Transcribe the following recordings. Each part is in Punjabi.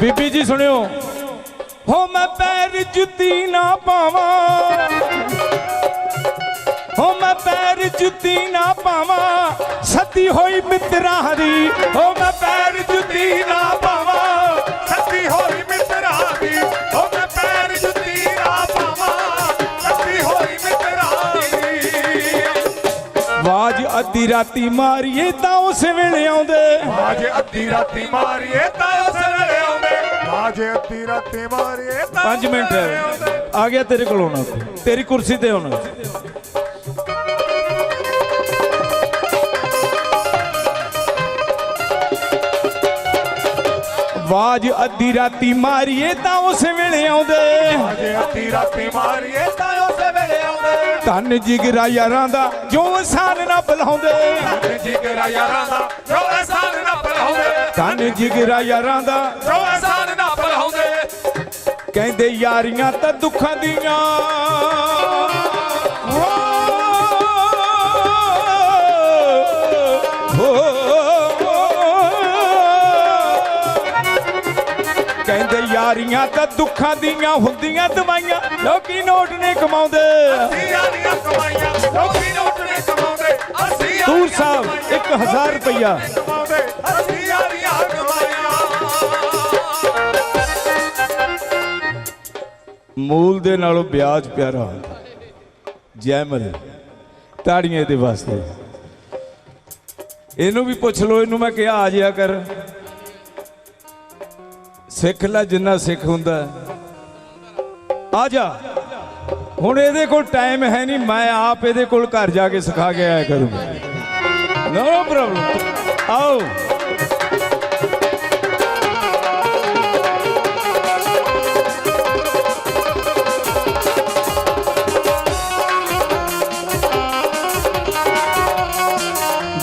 ਬੀਬੀ ਜੀ ਸੁਣਿਓ। ਹੋ ਮੈਂ ਪੈਰ ਜੁੱਤੀ ਨਾ ਪਾਵਾਂ। ਹੋ ਮੈਂ ਪੈਰ ਜੁੱਤੀ ਨਾ ਪਾਵਾਂ। ਸੱਤੀ ਹੋਈ ਮਿੱਤਰਾਂ ਦੀ, ਹੋ ਮੈਂ ਪੈਰ ਜੁੱਤੀ ਨਾ ਪਾਵਾਂ। ਸੱਤੀ ਹੋਈ ਮਿੱਤਰਾਂ ਦੀ ਓ ਮੈਂ ਪੈਰ ਜੁੱਤੀ ਨਾ ਪਾਵਾਂ। ਸੱਤੀ ਹੋਈ ਮਿੱਤਰਾਂ ਦੀ। ਆਵਾਜ਼ ਅੱਧੀ ਰਾਤੀ ਮਾਰੀਏ ਤਾਂ ਉਸ ਵੇਲੇ ਆਉਂਦੇ। ਅੱਜ ਅੱਧੀ ਰਾਤੀ ਮਾਰੀਏ ਤਾਂ ਆਉਂਦੇ ਅੱਜ ਅੱਧੀ ਰਾਤੀ ਮਾਰੀਏ ਤਾਂ 5 ਮਿੰਟ ਆ ਗਿਆ ਤੇਰੇ ਕੋਲ ਆਉਣਾ ਤੇਰੀ ਕੁਰਸੀ ਤੇ ਆਉਣਾ ਆਵਾਜ਼ ਅੱਧੀ ਰਾਤੀ ਮਾਰੀਏ ਤਾਂ ਉਸ ਵੇਲੇ ਆਉਂਦੇ। ਅੱਜ ਅੱਧੀ ਰਾਤੀ ਮਾਰੀਏ ਤਾਂ ਉਸ ਵੇਲੇ ਆਉਂਦੇ। ਧੰਨ ਜਿਗਰਾ ਯਾਰਾਂ ਦਾ ਜੋ ਸਾਨ ਨਾ ਬੁਲਾਉਂਦੇ ਜਿਗਰਾ ਯਾਰਾਂ ਦਾ ਜੋ ਅਹਿਸਾਨ ਨਾ ਭਲਾਉਂਦੇ। ਧੰਨ ਜਿਗਰਾ ਯਾਰਾਂ ਦਾ ਜੋ ਅਹਿਸਾਨ ਨਾ ਭਲਾਉਂਦੇ ਕਹਿੰਦੇ ਯਾਰੀਆਂ ਤਾਂ ਦੁੱਖਾਂ ਦੀਆਂ। ਕਹਿੰਦੇ ਯਾਰੀਆਂ ਤਾਂ ਦੁੱਖਾਂ ਦੀਆਂ ਹੁੰਦੀਆਂ ਦਵਾਈਆਂ। ਲੋਕੀ ਨੋਟ ਨੇ ਕਮਾਉਂਦੇ। ਅਸੀਂ ਯਾਰੀਆਂ ਕਮਾਈਆਂ ਲੋਕੀ ਨੋਟ ਨੇ ਕਮਾਉਂਦੇ। ਅਸੀਂ ਯਾਰੀਆਂ ਸਾਹਿਬ ਕਮਾਈਆਂ, 1000 ਰੁਪਇਆ ਕਮਾਉਂਦੇ। ਅਸੀਂ ਮੂਲ ਦੇ ਨਾਲੋਂ ਵਿਆਜ ਪਿਆਰਾ ਹੁੰਦਾ ਜੈਮਲ ਤਾੜੀਆਂ ਦੇ ਵਾਸਤੇ। ਇਹਨੂੰ ਵੀ ਪੁੱਛ ਲਓ, ਇਹਨੂੰ ਮੈਂ ਕਿਹਾ ਆ ਜਿਆ ਕਰ। ਸਿੱਖ ਲੈ ਜਿੰਨਾ ਸਿੱਖ ਹੁੰਦਾ। ਆ ਜਾ। ਹੁਣ ਇਹਦੇ ਕੋਲ ਟਾਈਮ ਹੈ ਨਹੀਂ, ਮੈਂ ਆਪ ਇਹਦੇ ਕੋਲ ਘਰ ਜਾ ਕੇ ਸਿਖਾ ਕੇ ਆਇਆ ਕਰੂੰਗਾ। No problem. ਆਓ।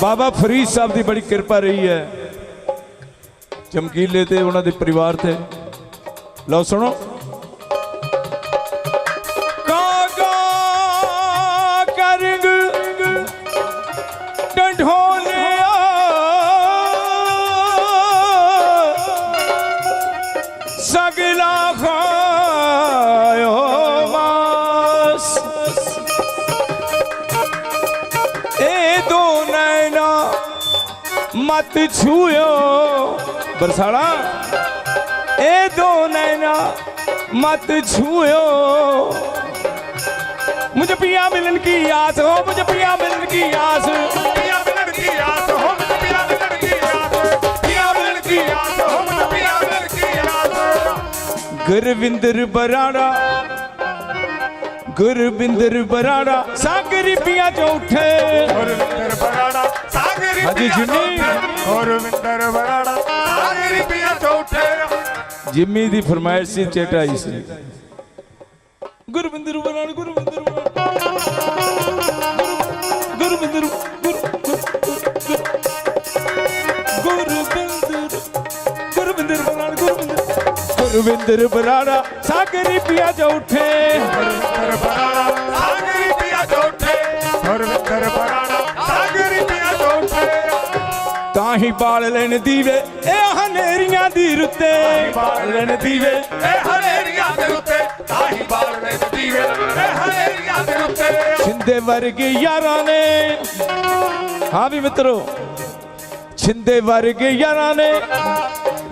ਬਾਬਾ ਫਰੀਦ ਸਾਹਿਬ ਦੀ ਬੜੀ ਕਿਰਪਾ ਰਹੀ ਹੈ। ਚਮਕੀਲੇ ਤੇ ਉਹਨਾਂ ਦੇ ਪਰਿਵਾਰ ਤੇ। ਲਓ ਸੁਣੋ। મત છુયો બરસાડા એ દો નૈના मत छूयो मुझे पिया मिलन की आस हो मुझे पिया मिलन की आस पिया मिलन की आस हो मुझे पिया मिलन की आस पिया मिलन की आस हो मुझे पिया मिलन की आस गुरविंदर बराड़ा गुरविंदर बराड़ा सागरी पिया जो उठे गुरविंदर बराड़ा ਹਾਂਜੀ। ਚੌਥੇ। ਗੁਰਵਿੰਦਰ ਬਰਾੜਾ ਸਾਗਰੀ ਪਿਆ ਚੌਥੇ ਜਿੰਮੀ ਦੀ ਫਰਮਾਇਸ਼ ਸੀ ਚੇਟਾ ਆਈ ਸੀ ਗੁਰਵਿੰਦਰ ਬਰਾੜ ਗੁਰਵਿੰਦਰ ਗੁਰਵਿੰਦਰ ਗੁਰਵਿੰਦਰ ਬਰਾੜਾ ਸਾਗਰੀ ਪਿਆ ਜਾ ਉੱਠੇ ਗੁਰਵਿੰਦਰ ਬਰਾੜਾ ਸਾਗਰੀ ਪਿਆ ਚੌਥੇ ਗੁਰਵਿੰਦਰ ਹੀ ਬਾਲ ਲੈਣ ਦੀਵੇ ਇਹ ਹਨੇਰੀਆਂ ਦੀ ਰੁੱਤੇ। ਬਾਲ ਲੈਣ ਦੀਵੇ ਇਹ ਹਨੇਰੀਆਂ ਦੇ ਉੱਤੇ ਤਾਹੀ ਬਾਲਣੇ ਦੇ ਦੀਵੇ ਇਹ ਹਨੇਰੀਆਂ ਦੇ ਉੱਤੇ ਛਿੰਦੇ ਵਰਗੇ ਯਾਰਾਂ ਨੇ। ਹਾਂ ਵੀ ਮਿੱਤਰੋ ਛਿੰਦੇ ਵਰਗੇ ਯਾਰਾਂ ਨੇ।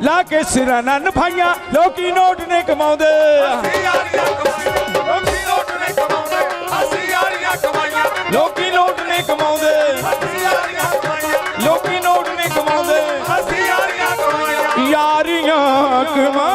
ਲਾ ਕੇ ਸਿਰਾਂ ਨਾਲ ਨਫਾਈਆਂ ਲੋਕੀ ਨੋਟ ਨੇ ਕਮਾਉਂਦੇ। ਅਸੀਂ ਯਾਰੀਆਂ ਕਮਾਈਆਂ ਯਾਰੀਆਂ ਕਮਾ